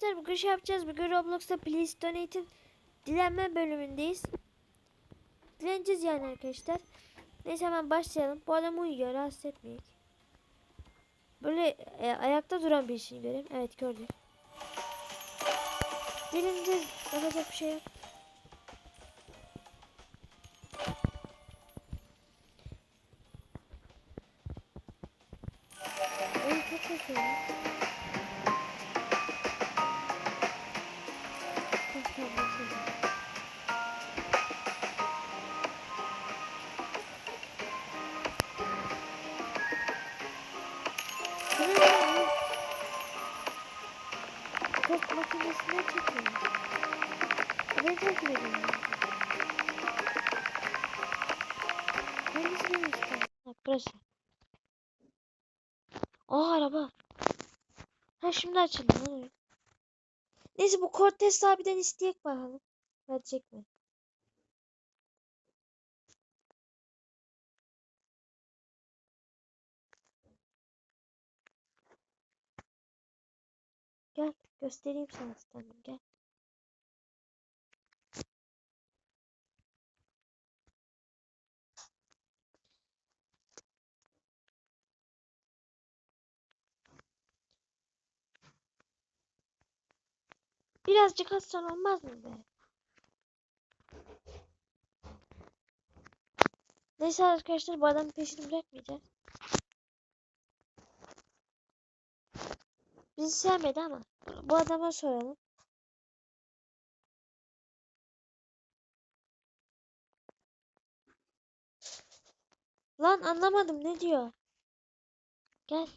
Tabii bugün şey yapacağız. Bugün Roblox'ta Please Donate'in dilenme bölümündeyiz. Dileneceğiz yani arkadaşlar. Neyse hemen başlayalım. Bu adam uyuyor. Rahatsız etmeyin. Böyle e, ayakta duran birisini göreyim. Evet gördüm. Dileneceğiz. Yapacak bir şey yok. Oyun çok Ha şimdi açıldı. Neyse bu Cortez abiden isteyek bakalım. Verecek mi? Gel göstereyim sana standım gel. Birazcık atsan olmaz mı be? Neyse arkadaşlar bu adamın peşini bırakmayacağız. Bizi sevmedi ama bu adama soralım. Lan anlamadım ne diyor? Gel.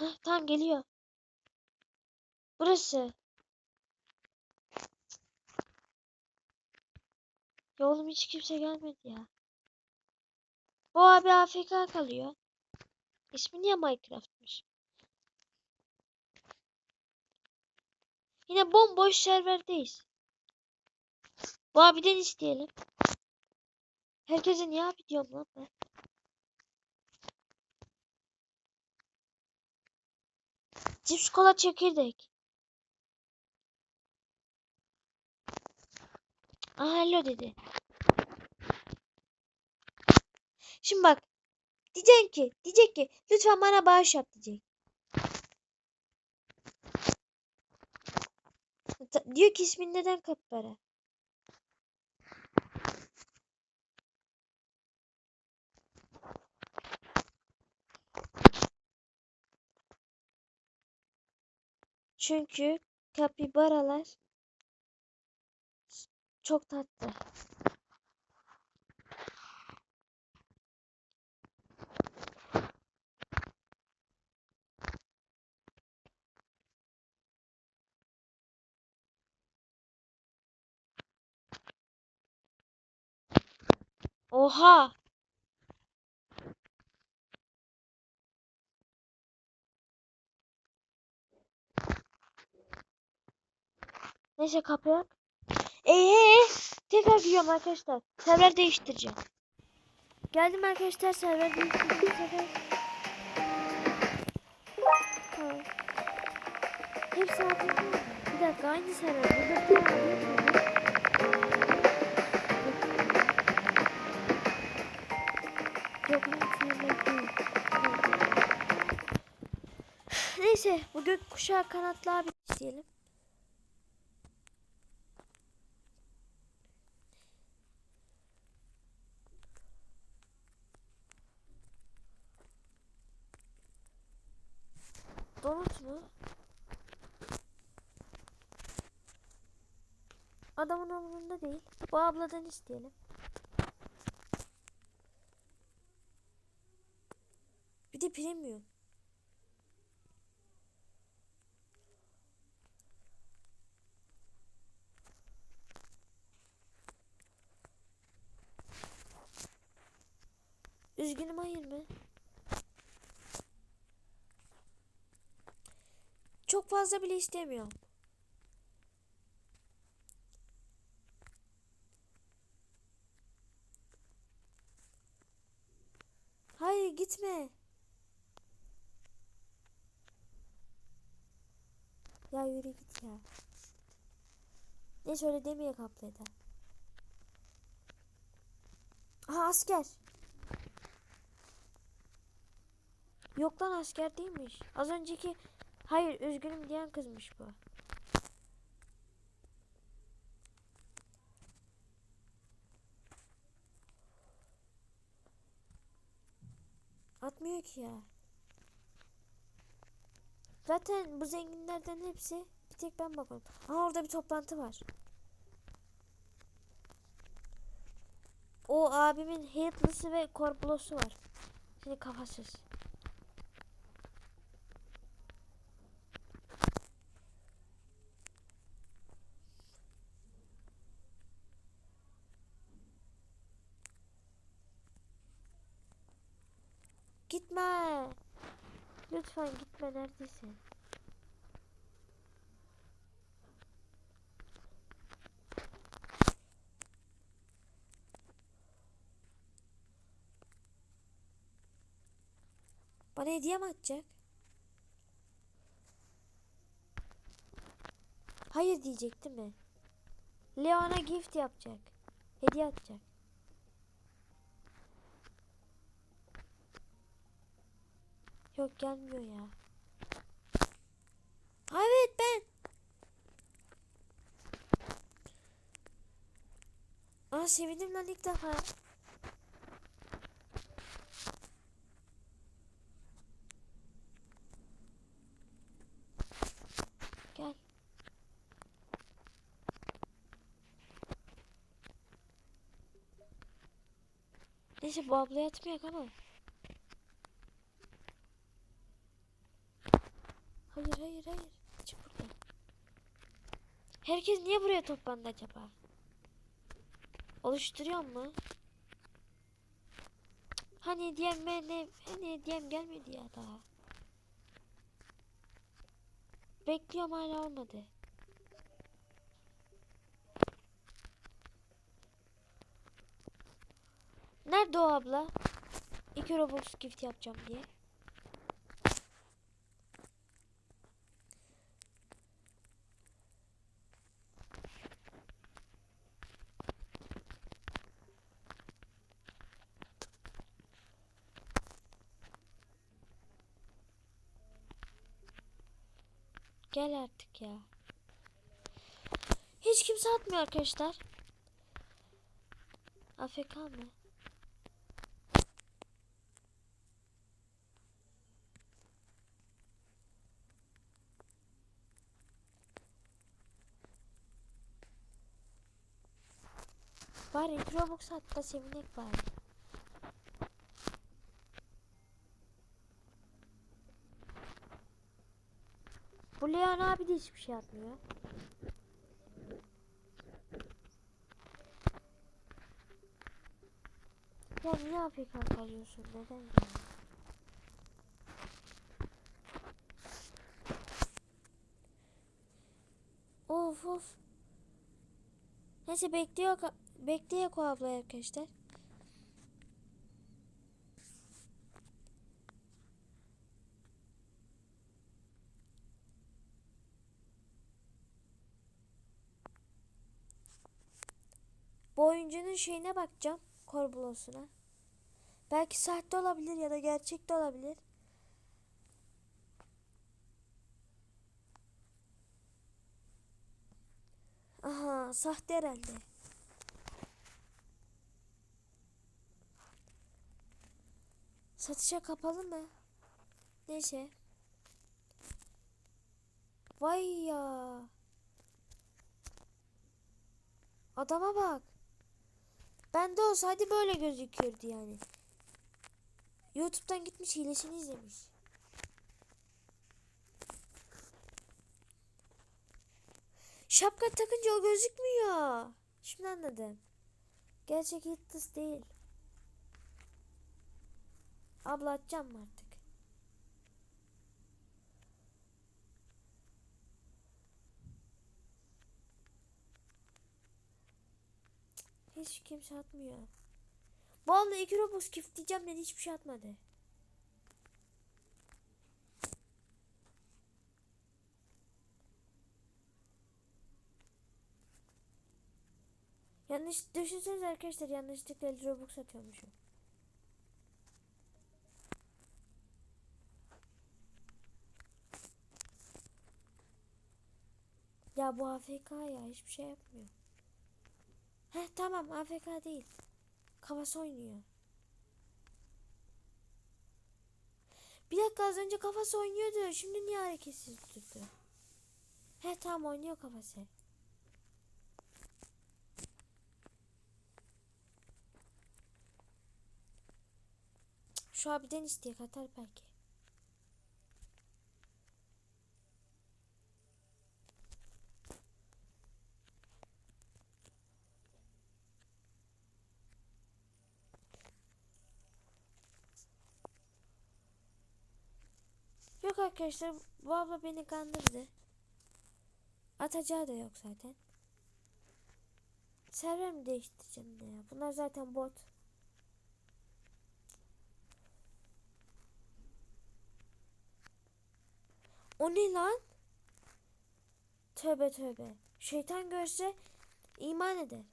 Hah tamam geliyor. Burası. Ya oğlum hiç kimse gelmedi ya. Bu abi AFK kalıyor. İsmi niye Minecraft'mış? Yine bomboş serverdeyiz. Bu abiden isteyelim. Herkese niye abi diyorum lan ben? Cips kola çekirdek. Aa dedi. Şimdi bak. Diyeceksin ki, diyecek ki lütfen bana bağış yap diyecek. Diyor ki ismin neden kapkara? Çünkü kapibaralar çok tatlı. Oha! Neyse kapıya. Eee tekrar gidiyorum arkadaşlar. Server değiştireceğim. Geldim arkadaşlar server sefer. Tamam. Hepsi mı? Bir dakika aynı server. Burada bir server. Neyse bu gökkuşağı kanatlı abi isteyelim. Donut mu? Adamın umurunda değil. Bu abladan isteyelim. Bir de premium. Üzgünüm hayır mı? Çok fazla bile istemiyorum. Gitme. Ya yürü git ya. Neyse öyle demeye kaplıydı. Aha asker. Yok lan asker değilmiş. Az önceki hayır üzgünüm diyen kızmış bu. Atmıyor ki ya. Zaten bu zenginlerden hepsi bir tek ben bakıyorum. Aa orada bir toplantı var. O abimin Headless'ı ve Corblos'u var. Şimdi kafasız. Gitme. Lütfen gitme neredesin? Bana hediye mi atacak? Hayır diyecek değil mi? Leon'a gift yapacak. Hediye atacak. Yok gelmiyor ya. Evet ben. Aa sevindim lan ilk defa. Gel. Neyse bu abla yatmıyor ama. Hayır hayır hayır. Çık buradan. Herkes niye buraya toplandı acaba? Oluşturuyor mu? Hani hediyem ben ne? Hani hediyem gelmedi ya daha. Bekliyorum hala olmadı. Nerede o abla? 2 Robux gift yapacağım diye. Gel artık ya. Hiç kimse atmıyor arkadaşlar. AFK mı? Bari Robux at da sevinek bari. Bu Leon abi de hiçbir şey atmıyor. Ya niye AFK kalıyorsun? Neden ya? Of of. Neyse bekliyor bekliyor o abla arkadaşlar. Bu oyuncunun şeyine bakacağım. Korbulosuna. Belki sahte olabilir ya da gerçek de olabilir. Aha sahte herhalde. Satışa kapalı mı? Neyse. Vay ya. Adama bak. Bende olsaydı böyle gözükürdü yani. YouTube'dan gitmiş hilesini izlemiş. Şapka takınca o gözükmüyor. Şimdi anladım. Gerçek Hitlis değil. Abla atacağım mı artık? Hiç kimse atmıyor. Vallahi iki Robux giftleyeceğim dedi hiçbir şey atmadı. Yanlış düşünseniz arkadaşlar yanlışlıkla 50 Robux atıyormuşum. Ya bu AFK ya hiçbir şey yapmıyor. Heh tamam AFK değil. Kafası oynuyor. Bir dakika az önce kafası oynuyordu. Şimdi niye hareketsiz durdu? He tamam oynuyor kafası. Şu abiden isteyek atar belki. Yok arkadaşlar bu abla beni kandırdı. Atacağı da yok zaten. Server mi değiştireceğim ya? Bunlar zaten bot. O ne lan? Tövbe tövbe. Şeytan görse iman eder.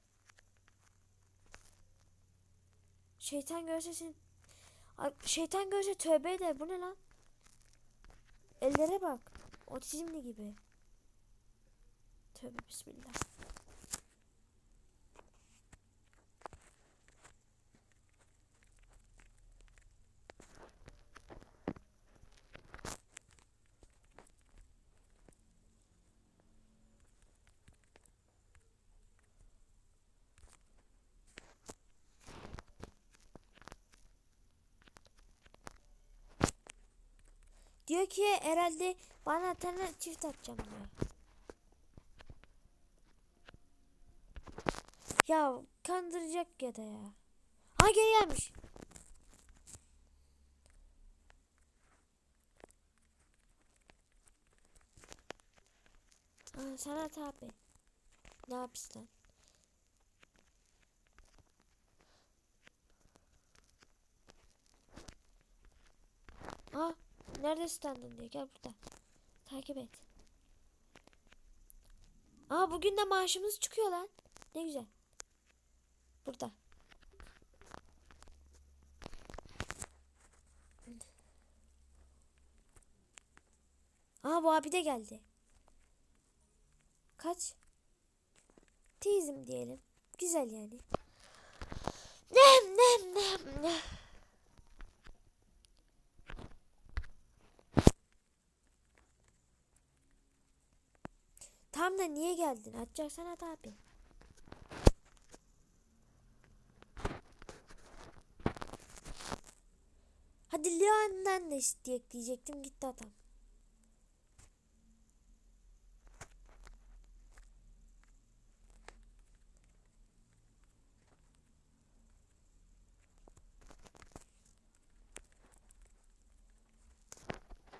Şeytan görse sen... Şeytan görse tövbe eder. Bu ne lan? Ellere bak. Otizmli gibi. Tövbe bismillah. Diyor ki herhalde bana tane çift atacağım diyor. Ya kandıracak ya da ya. Ha geri gelmiş. Aa, Sanat abi. Ne yapsın lan? Aa, nerede standın diyor. Gel burada. Takip et. Aa bugün de maaşımız çıkıyor lan. Ne güzel. Burada. Aa bu abi de geldi. Kaç? Teyzim diyelim. Güzel yani. Nem nem nem nem. Tam da niye geldin? Atacaksan at abi. Hadi Leon'dan da isteyek diyecektim gitti adam.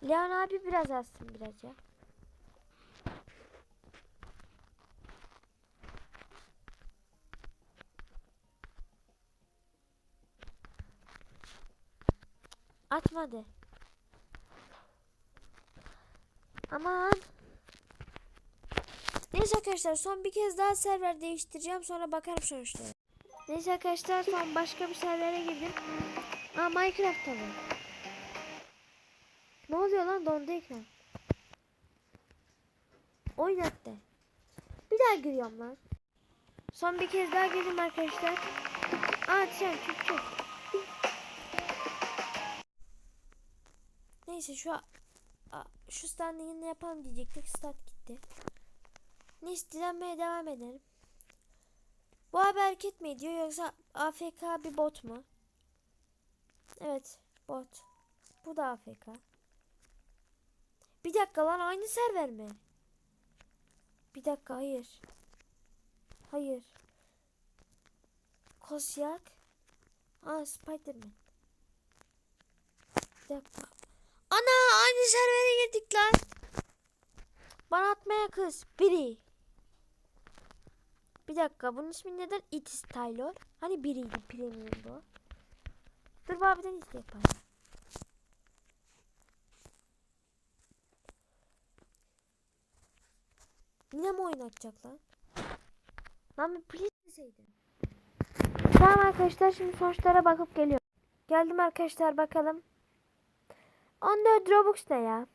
Leon abi biraz azsın biraz ya. Atmadı. Aman. Neyse arkadaşlar son bir kez daha server değiştireceğim sonra bakarım sonuçlara. Neyse arkadaşlar son başka bir servere girdim. Aa Minecraft var. Ne oluyor lan dondu ekran. Oynattı. Bir daha giriyorum lan. Son bir kez daha girdim arkadaşlar. Aa sen çık çık. Neyse şu şu standı yine yapalım diyecektik. Start gitti. Neyse dilenmeye devam edelim. Bu abi hareket mi ediyor yoksa AFK bir bot mu? Evet bot. Bu da AFK. Bir dakika lan aynı server mi? Bir dakika hayır. Hayır. Kosyak. Aa Spiderman. Bir dakika. Ana aynı servere girdik lan. Bana atmaya kız. Biri. Bir dakika bunun ismi neden It is Taylor? Hani biriydi premium bu. Dur bu abiden isteyek bana. Yine mi oynatacak lan? Lan bir please deseydin. Tamam arkadaşlar şimdi sonuçlara bakıp geliyorum. Geldim arkadaşlar bakalım. 14 Robux ne ya?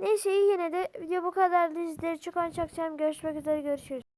Neyse yine de video bu kadar. Sizleri çok sevdim. Görüşmek üzere görüşürüz.